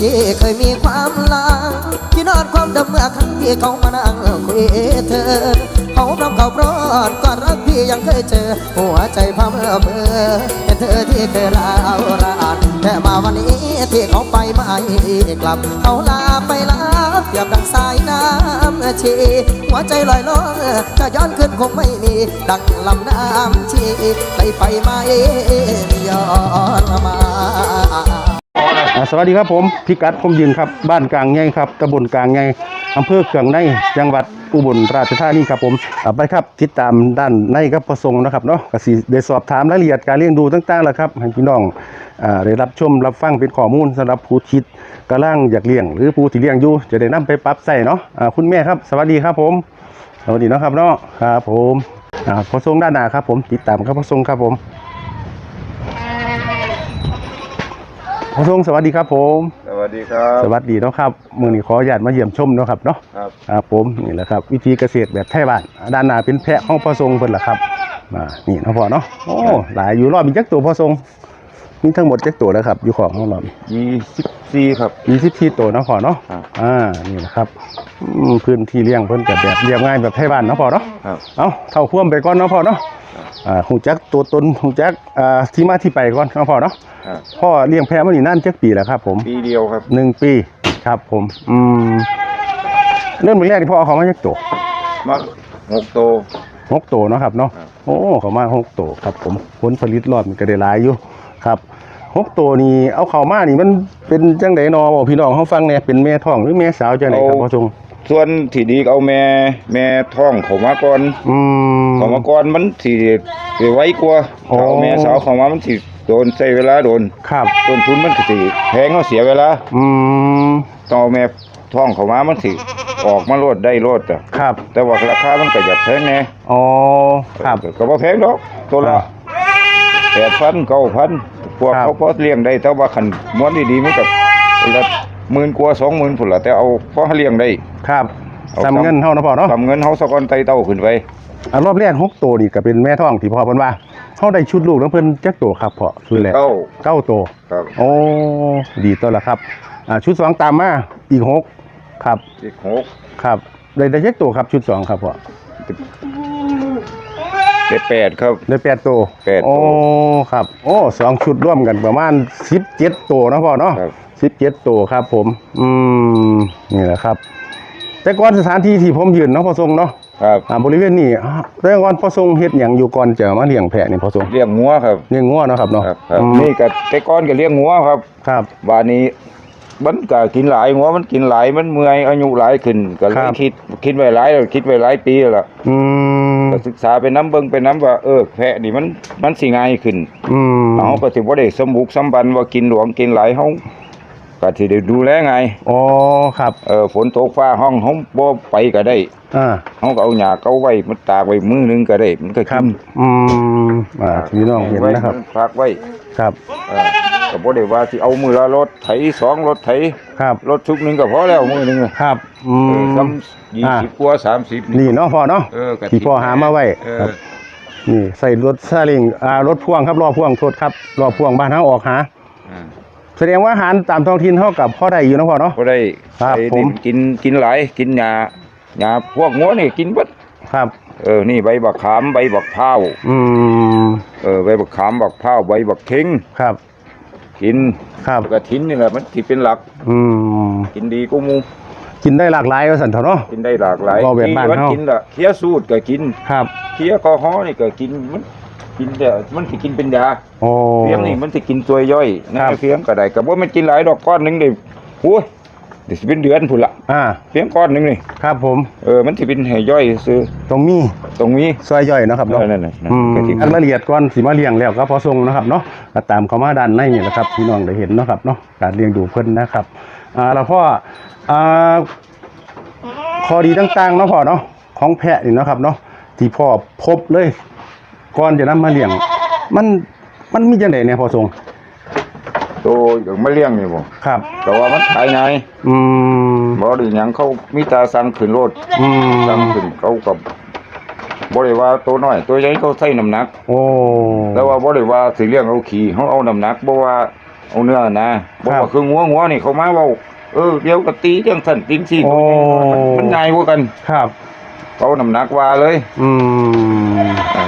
ำที่เคยมีความลังที่นอนความดำเมื่อครั้งที่เขามานั่งคุยเธอ เขาพร้อมเขาพร้อนก่อนรักพี่ยังเคยเจอ หัวใจพัมเบอเห็นเธอที่เคยลาวรานแต่มาวันนี้ที่เขาไปไม่กลับ เขาลาไปลาเปียบดังสายน้ำชีหัวใจลอยล่องจะย้อนขึ้นคงไม่มี ดังลำน้ำชีไหลไปไม่ย้อนมา อ่าสวัสดีครับผมพิกัดผมยืนครับบ้านกลางใหญ่ครับตำบลกลางใหญ่อำเภอเกืองในจังหวัดอุบลราชธานีครับผมอ่าไปครับติดตามด้านในกับประสงค์นะครับเนาะกสิได้สอบถามรายละเอียดการเลี้ยงดูต่างๆแหละครับให้พี่น้องอ่าได้รับชมรับฟังเป็นข้อมูลสำหรับผู้คิดกำลังอยากเลี้ยง หรือผู้ที่เลี้ยงอยู่จะได้นำไปปรับใส่เนาะอ่าคุณแม่ครับ สวัสดีครับผม สวัสดีเนาะครับเนาะครับผมอ่าพระทรงด้านหน้าครับผมติดตามครับพระทรงครับผม พระทรงสวัสดีครับผม สวัสดีครับ สวัสดีเนาะครับมือนี้ขออนุญาตมาเยี่ยมชมเนาะครับเนาะครับครับผมนี่แหละครับวิธีเกษตรแบบไทยบ้านด้านหน้าเป็นแพะของพ่อทรงเพิ่นล่ะครับมานี่เนาะพ่อเนาะโอ้หลายอยู่รอบมีจักตัวพ่อทรงมีทั้งหมดจักตัวแล้วครับ อยู่ของของเรามีสิบ สี่ครับ มีสิบที่ตัวเนาะพ่อเนาะครับอ่านี่แหละครับอืมพื้นที่เลี้ยงเพิ่นก็แบบเรียบง่ายแบบไทยบ้านเนาะพ่อเนาะครับ เอาเท่าพ่วมไปก่อนเนาะพ่อเนาะอ่าหูจักตัวตนหูจักอ่าที่มาที่ไปก่อนเนาะพ่อเนาะครับ พ่อเลี้ยงแพะมานี่นั่นจักปีแล้วครับ ผมปีเดียวครับหนึ่งปีครับผมอืมเริ่มแรกที่พ่อเอาเขามาจากตัว มักหกโตหกตัวเนาะครับเนาะครับ โอ้เขามาหกตัวครับผมผลผลิตรอบมันก็ได้หลายอยู่ครับ หกตัวนี่เอาเข้ามานี่มันเป็นจังไดนอบอกพี่น้องเขาฟังเนี่ยเป็นแม่ท้องหรือแม่สาวจังไดครับพ่อชงส่วนที่ดีก็เอาแม่แม่ท้องเขามาก่อนอืมเขามาก่อนมันสิสิไว้กว่าอ๋อเอาแม่สาวเขามามันสิโดนใช้เวลาโดนครับต้นทุนมันก็สิแพงเขาเสียเวลาอืมต้องเอาแม่ท้องเขามามันสิออกมาโลดได้โลดอะครับ แต่ว่าราคามันก็จะแพงแน่อ๋อครับก็บ่แพงดอกตัวละอ่าแปดพันเก้าพัน พวกครับ เขาพอเลี้ยงได้แต่ว่าคันม้วนดีๆมันก็ละหมื่นกว่าสองหมื่นพุ่นละแต่เอาพอเลี้ยงได้ ครับเอาทำเงินเท่านะพ่อเนาะทำเงินเฮาสะกอนไตเต้าขึ้นไปอะรอบแรกหกตัวนี่ก็เป็นแม่ท้องที่พ่อเพิ่นว่าเขาได้ชุดลูกแล้วเพิ่นจักตัวครับพ่อชุดแรกเก้าเก้าตัว ครับโอ้ ดีตัวละครับ อ่า ชุดสองตามมา อีกหกครับ อีกหกครับ ได้ได้เจ็ดตัวครับชุดสองครับพ่อ ได้แปดครับ ได้แปดตัวแปดตัวโอ้ครับ โอ้สองชุดร่วมกันประมาณสิบเจ็ดตัวเนาะพ่อเนาะครับ สิบเจ็ดตัวครับ ผม อืมนี่แหละครับ แต่ก่อนสถานที่ที่ผมยืนเนาะพ่อทรงเนาะครับอ่าบริเวณนี้อ่าแต่ก่อนพ่อทรงเฮ็ดอย่างอยู่ก่อนจะมาเลี้ยงแพะนี่พ่อทรงเลี้ยงงัวครับเลี้ยงงัวเนาะครับเนาะครับครับอืมนี่ก็แต่ก่อนก็เลี้ยงงัวครับ ครับ บานนี้ มันก็กินหลายงัวมันกินหลายมันเมื่อยอายุหลายขึ้นก็เลครัยบ คิดคิดไว้หลายแล้วคิดไว้หลายปีแล้วล่ะอืมก็ศึกษาไปน้ำเบิ่งไปน้ำว่าเออแพะนี่มันมันสิง่ายขึ้นอืมเฮาก็สิบ่ได้สมบุกสมบันว่ากินหลวงกินหลายเฮาก็สิได้ดูแลไงอ๋อครับเออฝนตกฟ้าห้องเฮาบ่ไปก็ได้อ่าเฮาก็เอาหญ้าเก่าไว้มันตากไว้มื้อหนึงก็ได้ มันก็ครักิบนอืมอ่าพี่น้องเห็นนะครับ ฝากไว้ ครับเออก็บ่ได้ว่าสิเอามือละรถไถสองรถไถครับรถทุกหนึงก็พอแล้วมื้อหนึงอะครับอืเออม ซ้ำยี่อ่า สิบกว่าสามสิบนี่เนาะพ่อเนาะ เออก็ที่พ่อหามาไว้เอครัอบนี่ใส่รถซาเล้งอ่ารถพ่วงครับรอพ่วงโทษครับรอพ่วงบ้านทางออกหา อ่าแสดงว่าอาหารตามท้องถิ่นเท่ากับพ่อได้อยู่เนาะพ่อเนาะ บ่ได้ครับไอ้ผมนี่กินกินหลายกินหญ้าหญ้าพวกงัวนี่กินเบิดครับ เออ นี่ใบบักขามใบบักพร้าวอืมเออใบบักขามบักพร้าวใบบักเข็งครับ กินครับกระถินนี่แหละมันที่เป็นหลัก อืมกินดีกูมูกินได้หลากหลายว่าสันเถอะเนาะกินได้หลากหลายบ่แบบบ้านมัเฮากินละเคี้ยสูตรก็กินครับเคี้ยกอฮอล์นี่ก็กินมันกินแต่มันสิกินเป็นยาโอ้เฟียงนี่มันสิกินตัวย่อยนะครับเฟียงก็ได้ก็บ่แม่นกินหลายดอกก้อนหนึงนี่โอ้ยเดี๋ยว สิเป็นเดือนพุ่นละอ่าเฟียงก้อนหนึงนี่ครับผม เออมันสิเป็นให้ย่อยซื้อตรงนี้ตรงนี้ ซอยย่อยเนาะครับเนาะเออนั่นน่ะนั่นอืมก็ที่ อันละเอียดก่อนสิมาเลี้ยงแล้วก็พอทรงนะครับเนาะก็ตามเขามาด้านในนี่แหละครับพี่น้องได้เห็นเนาะครับเนาะการเลี้ยงดูเพิ่นนะครับ อ่าแล้วพ่ออ่าข้อดีต่างๆเนาะพ่อเนาะของแพะนี่เนาะครับเนาะที่พ่อพบเลยก่อนจะนำมาเลี้ยง มันมันมีจังไดเนี่ยพ่อทรง ตัวอย่างมาเลี้ยงนี่บ่ครับ แต่ว่ามันขายง่ายอืมบ่ได้หยังเขามีตาสั่งขึ้นรถอืมสั่งขึ้นเขาก็บ่ได้ว่าตัวน้อย ตัวใหญ่เขาใส่น้ำหนัก โอ้แต่ว่าบ่ได้ว่าสิเลี้ยงเอาขี่เขาเอาน้ำหนักบ่ว่าเอาเนื้อนะบอกครับว่าคืองัวงัวนี่เขามาเว้าเออเดี๋ยวก็ตีจังสั่นติงซี่โอ้มันง่ายกว่ากัน ครับ เขาน้ำหนักว่าเลย อืม อ่า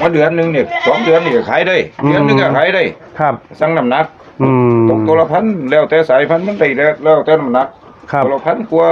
ว่าเดือนหนึงเนี่ยสองเดือนนี่ก็ขายได้อืมเดือนหนึงก็ขายได้ ครับ สั่งน้ำหนักอืม ตกตัวละพันแล้วแต่สายพันธุ์มันได้แล้วแล้วแต่น้ำหนักครับ ตัวละพันกว่า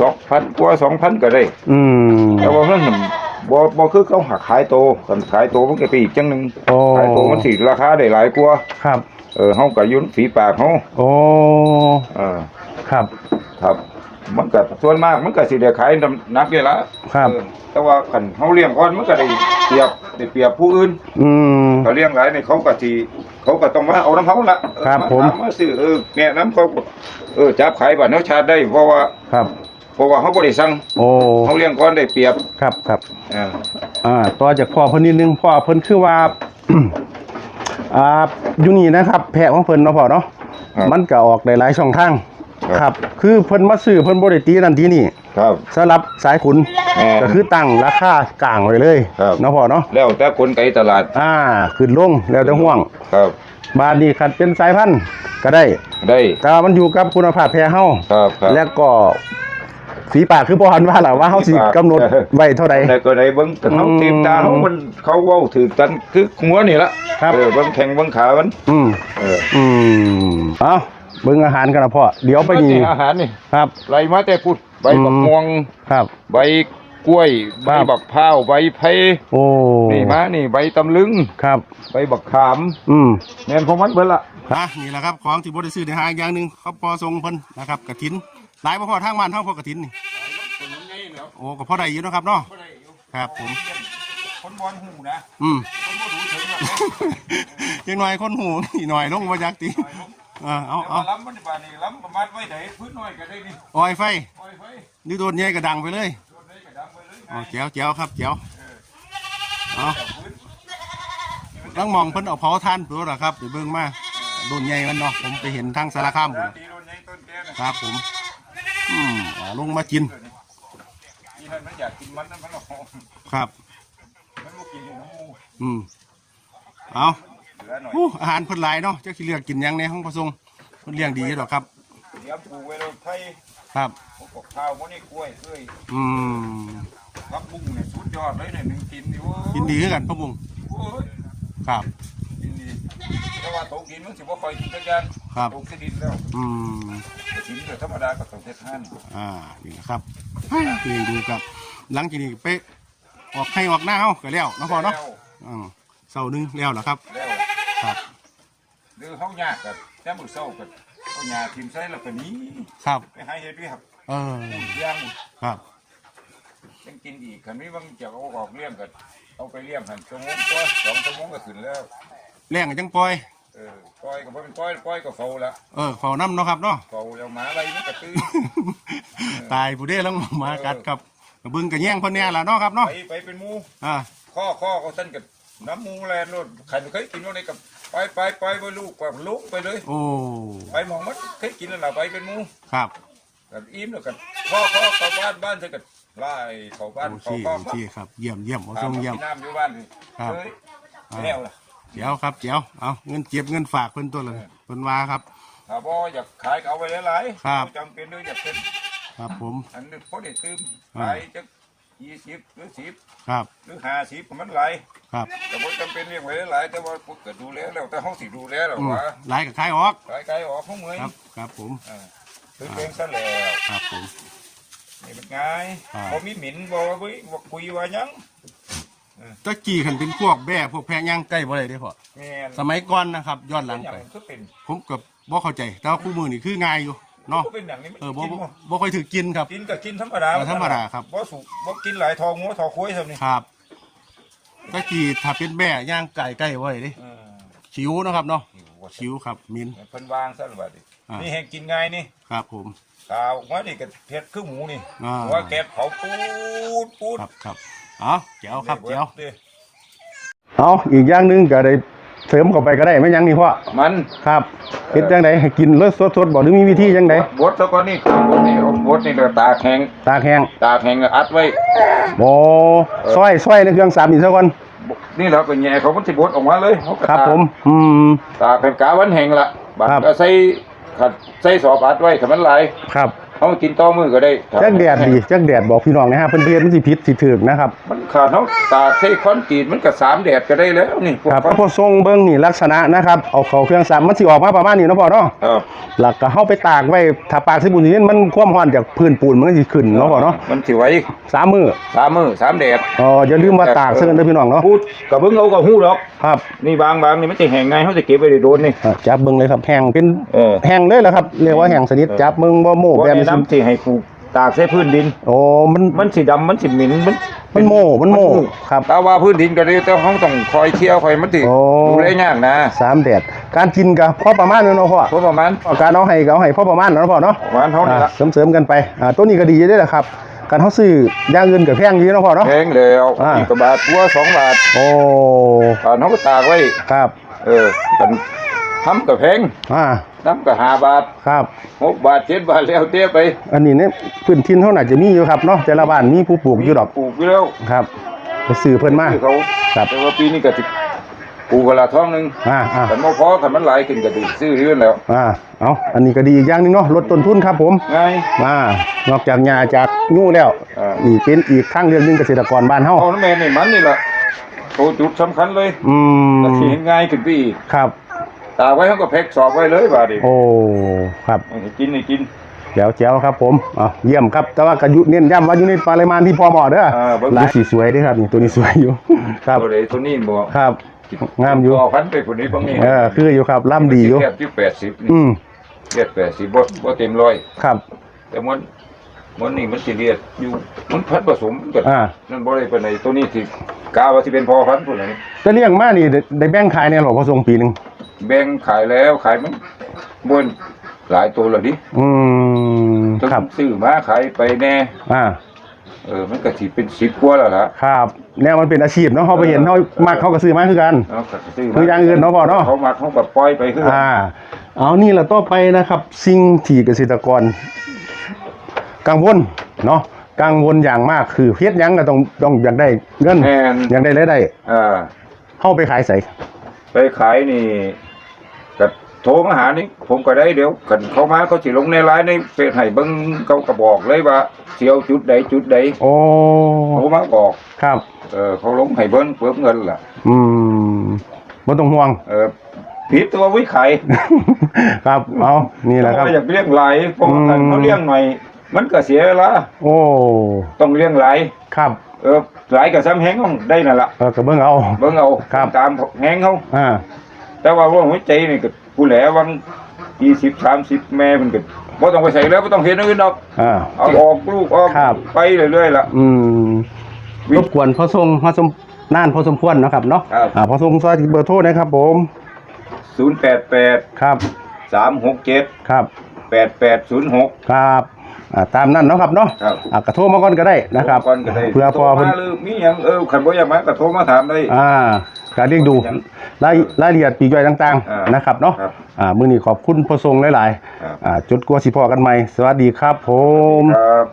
สองพันกว่าสองพันก็ได้ อืม แต่ว่าเพิ่นน่ะบ่บ่คือเขาหักขายโตกันขายโตมันก็ไปอีกจังหนึงโอ้ ขายโตมันสิราคาได้หลายกว่าครับ เออเฮาก็อยุ่นฝีปากเฮาโอ้ เออครับ ครับ มันก็ส่วนมากมันก็สิได้ขายน้ำหนักนี่ละครับ เออแต่ว่าคันเฮาเลี้ยงก่อนมันก็ได้เปรียบได้เปรียบผู้อื่นอืม เขาเลี้ยงหลายนี่เขาก็สิเขาก็ต้องมาเอาน้ำเฮาละเออครับาผมมาซื้อเออแม่น้ำเขาก็เออจับขายบัตรเฮาชาติได้เพราะว่าครับ เพราะว่าเฮาบ่ได้สั่งโอ้เฮาเลี้ยงก่อนได้เปรียบครับครับเอออ่าต่อจากพ่อเพิ่นนิดนึงพ่อเพิ่นคือว่า อ่าอยู่นี่นะครับ แพะของเพิ่นเนาะพ่อเนาะครับมันก็ออกได้หลายช่องทาง ครับครับ คือเพิ่นมาซื้อเพิ่นบ่ได้ตีนั่นตีนี่ครับสำหรับสายขุนแม่นก็คือตั้งราคากลางไว้เลยครับ เนาะพ่อเนาะแล้วแต่คนไกลตลาดอ่าขึ้นลงแล้วแต่ห่วง ครับ บาดนี้คันเป็นสายพันธุ์ก็ได้ ได้แต่ว่ามันอยู่กับคุณภาพแพะเฮาครับครับ แล้วก็ฝีปากคือพ่อหันว่าล่ะว่าเฮาสิฝีปาก กำหนดไว้เท่าใด แต่ก็ได้เบิ่งแต่เขาอืมทีมตาเขามันเขาเว้าถือกันคือหัวนี่ละครับ เออเบิ่งแข่งเบิ่งขามัน อืม เออ อืม เอา เบิ่งอาหารกันนะพ่อเดี๋ยวไปนี่อาหารนี่ครับไรมาแต่พูดใบอืมบักม่วงครับ ใบกล้วยใบครับบักพร้าวใบไผ่โอ้นี่มานี่ใบตำลึงครับ ใบบักขาม อืมแม่นของมันเบิดละอะนี่แหละครับของที่บ่ได้ซื้อได้หาอีกอย่างหนึงเขาพอส่งเพิ่นนะครับกระถินหลายบ่พอทางบ้านทางพอกระถินนี่โอ้ก็พอได้อยู่เนาะครับเนาะครับผมคนบอลหูนะอืมคนบ่รู้ถึงยังหน่อยคนหูนี่หน่อยลงมาจากติ เออเอาเอาล้ำมันบานี่ล้ำประมาณไว้ไหนพื้นน้อยก็ได้นี่ออยไฟปล่อยไฟนี่โดนใหญ่กระดังไปเลยโดนได้ก็ดังไปเลยอ๋อแจ๋วแจ๋วครับแจ๋วเอาต้องมองเพิ่นเอาเผาทานตัวละครับไปเบิ่งมาโดนใหญ่มันเนาะผมไปเห็นทางสารคามพุ่นตีโดนยังต้นแก่น่ะครับผมอืมเอาลงมากินที่นั่นมันอยากกินมันนั่นมันหรอกครับ มันบ่กินน้ำมูอืมเอา เหลือหน่อยอู้อาหารเพิ่นหลายเนาะเจ้าขี้เลือกกินหยังในห้องประสงค์เพิ่นเลี้ยงดีอยู่ดอกครับเดี๋ยวปลูกไว้เลยไผ่ครับพวกกับข้าวพวกนี้กล้วยเอ้ยอืมผักบุ้งเนี่ยสุดยอดเลยเนี่ยหนึ่งกินนี่โอ้ยกินดีคือกันพ่อบุงโอ้ยครับ กินดีแต่ว่าโตกินมันสิบ่ค่อยกินจักอย่างครับโตกินดินแล้วอืมกินแต่ธรรมดาก็ต้องเฮ็ดทานอ่านี่นะครับนี่ดูครับ หลังจากนี้ไปออกให้ออกหน้าเฮาก็แล้วเนาะพ่อเนาะ แล้วอืมเสาร์หนึงแล้วเหรอครับ แล้ว ครับ หรือเฮายากก็แต่มื้อเช้าก็เอาหญ้าทิ่มใส่แล้วก็หนี้ครับ ไปหาเฮ็ดเวียกเออย่างครับ ยังกินอีกคันนี้บางจะเอาออกเลี้ยงก็เอาไปเลี้ยงหันชั่วโมงกว่าสองชั่วโมงก็ขึ้นแล้วแรงกันจังปล่อย เออปล่อยก็บ่เป็นปล่อยปล่อยก็เฝ้าละเออเฝ้าน้ำเนาะครับเนาะ เฝ้าแล้วหมาอะไรมันก็ตื่นตายผู้เด้แล้วหมากัดครับกระบึงกระแย่งเพ่นแน่ล่ะเนาะครับเนาะไปไปเป็นหมูอ่าข้อข้อเขาท่านกับ น้ำหมูแลนรถใครไม่เคยกินว่าในกับไปไปไปไปลูกกับลูกไปเลย โอ้ ไปมองมันเคยกินแล้วล่ะไปเป็นหมูครับ กับอิ่มแล้วกันข้อข้อเข้าบ้านบ้านเธอกับไล่เข้าบ้านโอเคเข้าข้อโอเคครับ เยี่ยมเยี่ยมเอาตาส่มงเยี่ยมกินน้ำอยู่บ้านนี่ครับ เฮ้ยอ่าแล้วล่ะเจียวครับเจียวเอาเงินเก็บเงินฝากเพิ่นตัวเลยเพิ่นว่าครับ ถ้าบ่อยากขายก็เอาไว้หลายๆครับ จำเป็นด้วยอยากเป็นครับผม อันนี้พอได้ตื้มอ่าขายจะ ยี่สิบหรือสิบครับ หรือห้าสิบมันหลายครับแต่ว่าจำเป็นเลี้ยงไว้หลายๆแต่ว่าพวกก็ดูแลแล้วแต่ห้องสิดูแลแล้วอืมว่าหลายกับคล้ายออกขายไกลออกห้องเมืองครับครับผมอ่าซื้อเพลงซะแล้วครับผม นี่เป็นไงอ่า พอมีหมิ่นบอกว่าเว้ยบอกคุยว่าหยังตะกี้ขันเป็นพวกแบ่พวกแพะย่างใกล้บ่ได้เด้อพ่อแม่นสมัยก่อนนะครับย้อนหลังเป็นไปอย่างคือเป็นผมก็บ่เข้าใจแต่ว่าคู่มือนี่คือง่ายอยู่ เนาะก็เป็นอย่างนี้มันเออบ่กินบ่บ่บ่ค่อยถือกินครับ กินก็กินธรรมดาเออธรรมดาครับบ่สุกบ่กินหลายทองงัวทองคุ้ยซั่นนี่ครับตะกี้ถ้าเป็นแบ่ย่างไก่ใกล้บ่ได้เด้เออชิวนะครับเนาะหิวว่าชิวครับมินเพิ่นวางซะบัดนี้อ่านี่นี่แห้งกินง่ายนี่ครับผมข้าวหัวนี่ก็เผ็ดคือหมูนี่อ่าหัวแกบเผาปูดปูดครับครับเอาเจียวครับเจียวด้เอาอีกอย่างหนึงก็ได้ เสริมเข้าไปก็ได้ไม่ยังนี่พ่อมันครับเฮ็ดจังไดให้กินเลยสดๆบ่หรือมีวิธีจังไดบดซะก่อนนี่คือบดนี่เอาบดนี่เดี๋ยวตากแห้งตากแห้งตากแห้งแล้วอัดไว้บ่ซอยซอยในเครื่องสามนี่ซะก่อนบนี่แหละเป็นแง่เขามันสิบดออกมาเลยเขาก็ครับตากผม อืมตากเป็นกาวันแห่งละบัดครับก็ใส่ขัดใส่สอบอัดไว้ถ้ามันหลายครับ เขากินต่อมือก็ได้ครับ จักแดดดีจักแดดบอกพี่น้องนะฮะเพื่อนๆมันสิพิษสิถึกนะครับมันขาดเขาตากใส่คอนกรีตมันก็สามแดดก็ได้แล้วนี่พวกครับเขาพอทรงเบิ้งนี่ลักษณะนะครับเอาเขาเครื่องสามมันสิออกมาประมาณนี้เนาะพ่อเนาะครับหลักก็เข้าไปตากไว้ถ้าปากสิบุญนี่มันความร้อนจากพื้นปูนมันก็สิขึ้นเนาะพ่อเนาะมันสิไหว้สามมือสามมือสามแดดอ๋ออย่าลืมมาตากเสื้อกันเด้อพี่น้องเนาะพูดกับเบิ่งเอากับหู้ดอก ครับนี่บางบางนี่มันจะแห้งไงเขาจะเก็บไว้ได้โดนนี่ อะจับเบิ้งเลยครับแห้งเป็นเออ แห้งเลยแหละครับเรียกว่าแห้งสนิทจับเบิ้งบ่โม่ว่าแบบแนะนี้สินำที่ให้ปลูกตากใส่พื้นดิน โอ้มันมันสีดำมันสีเหม็นมันมันโม่มันโม่ครับ ถ้าว่าพื้นดินก็ได้แต่เขาต้องคอยเที่ยวคอยมันติโอ้ ดูได้ยากนะสามแดดการกินก็พอประมาณนั้นเนาะพ่อเพราะประมาณการเอาให้ก็เอาให้พอประมาณนั้นเนาะพ่อเนาะประมาณเท่านี้อ่าละเสริมๆกันไปอ่าตัวนี้ก็ดีอยู่ด้วยแหละครับการเขาซื้ออย่างอื่นกับแพงอยู่เนาะพ่อเนาะ แพงแล้วอ่า อีกกว่าบาทตัวสองบาทโอ้บาทเขาก็ตากไว้ ครับ เออกัน ทำกับแพงอ่าน้ำกับหาบาทครับหกบาทเจ็ดบาทแล้วเตี้ยไป อันนี้เนี่ยพื้นที่เท่าไหร่จะมีอยู่ครับเนาะแต่ละบ้านมีผู้ปลูกอยู่ดอกปลูกอยู่แล้วครับไปซื้อเพิ่นมาคือเขาครับแต่ว่าปีนี้ก็สิปลูกกะละท้องหนึงอ่าอ่าขันบ่พอขันมันหลายขึ้นก็ดีซื้อเรื่อนแล้วอ่าเอาอันนี้ก็ดีอีกอย่างหนึงเนาะลดต้นทุนครับผมง่ายมานอกจากหญ้าจากงูแล้วอ่านี่นี่เป็นอีกทางเรื่องหนึงเกษตรกรบ้านเฮาเอาน้ำแม่นี่มันนี่แหละโตจุดสำคัญเลย อืมก็สิเห็นง่ายขึ้นไปอีกครับ ตากไว้เขาก็แพ็กสอบไว้เลยบาดนี้โอ้ครับให้กินให้กินแจ๋วแจ๋วครับผมอะเยี่ยมครับ แต่ว่าก็ยุเน้นย้ำว่าอยู่ในปริมาณที่พอเหมาะเด้ออ่าเบิ่งลายสีสวยเด้อครับนี่ตัวนี้สวยอยู่ ครับตัวใดตัวนี้บ่ครับ งามอยู่เอาพันไปคนนี้บางนี้เออคืออยู่ครับล่ำดีอยู่แค่ที่แปดสิบนี่อืมเลียดแปดสิบบ่บ่เต็มร้อยครับ แต่มันมันนี่มันสิเลียดอยู่มันพันผสมกันอ่านั่นบ่ได้ปานใดตัวนี้สิกาว่าสิเป็นพอพันธุ์พุ่นน่ะนี่จะเลี้ยงมานี่ได้ได้แบ่งขายเนี่ยหรอพอส่งปีหนึง แบ่งขายแล้วขายมันบ่นหลายตัวแล้วดิอืมต้องครับซื้อมาขายไปแน่ อ่าเออ มันก็สิเป็น10กว่าแล้วล่ะครับแนวมันเป็นอาชีพเนาะเขาไปเห็นเขามักเขาก็ซื้อมาคือกัน เอาก็ซื้อมาคืออย่างอื่นเนาะพ่อเนาะ เขามาเขาก็ปล่อยไปคืออ่า เอานี่แหละต่อไปนะครับ สิ่งที่เกษตรกร กังวลเนาะกังวลอย่างมากคือเฮ็ดหยังก็ต้องต้องอยากได้เงินแม่นอยากได้รายได้อ่าเข้าไปขายใส่ไปขายนี่ก็ โทรมาหานี่ผมก็ได้เดี๋ยวกันเขามาเขาสิลงในไลน์ในเฟซให้เบิ่งเขาก็บอกเลยว่าเสียวจุดใดจุดใดโอ้โทรมาบอกครับ เออเขาลงให้เบิ่งเพิ่มเงินล่ะ อืมบ่ต้องห่วง เออผิดตัววิขายครับเอานี่แหละครับเขาอยากเลี้ยงหลายเพราะว่าอืมเขาเลี้ยงหน่อยมันก็เสียเวลาโอ้ต้องเลี้ยงหลายครับ เออหลายก็ซ้ำแฮงเขาได้นั่นล่ะเออก็เบิ่งเอาเบิ่งเอาครับตามแฮงเขาอ่าแต่ว่าว่าหัวใจนี่ก็ ผู้แหลวัง20 30แม่มันก็บ่ต้องไปใส่แล้วบ่ต้องเฮ็ดอย่างอื่นดอกอ่า เอาออกลูกออกครับ ไปเรื่อยๆล่ะ อืมรบกวนพอทรงพอสมนานพอสมควรเนาะครับเนาะครับ อ่าพอทรงซอยเบอร์โทรนะครับผม088ครับ367ครับ8806ครับ อ่าตามนั้นเนาะครับเนาะครับ อ่ากระโทรมาก่อนก็ได้นะครับก่อนก็ได้เพื่อพอโทรเพิ่นมาหรือมีหยังเออคันบ่อยากมาก็โทรมาถามได้ อ่าการเรียกดูรายรายละเอียดปีกย่อยต่างอ่าๆ นะครับเนาะครับอ่ามื้อนี้ขอบคุณพอทรงหลายครับ ๆอ่าจุดกลัวสิพอกันใหม่ สวัสดีครับผม ครับ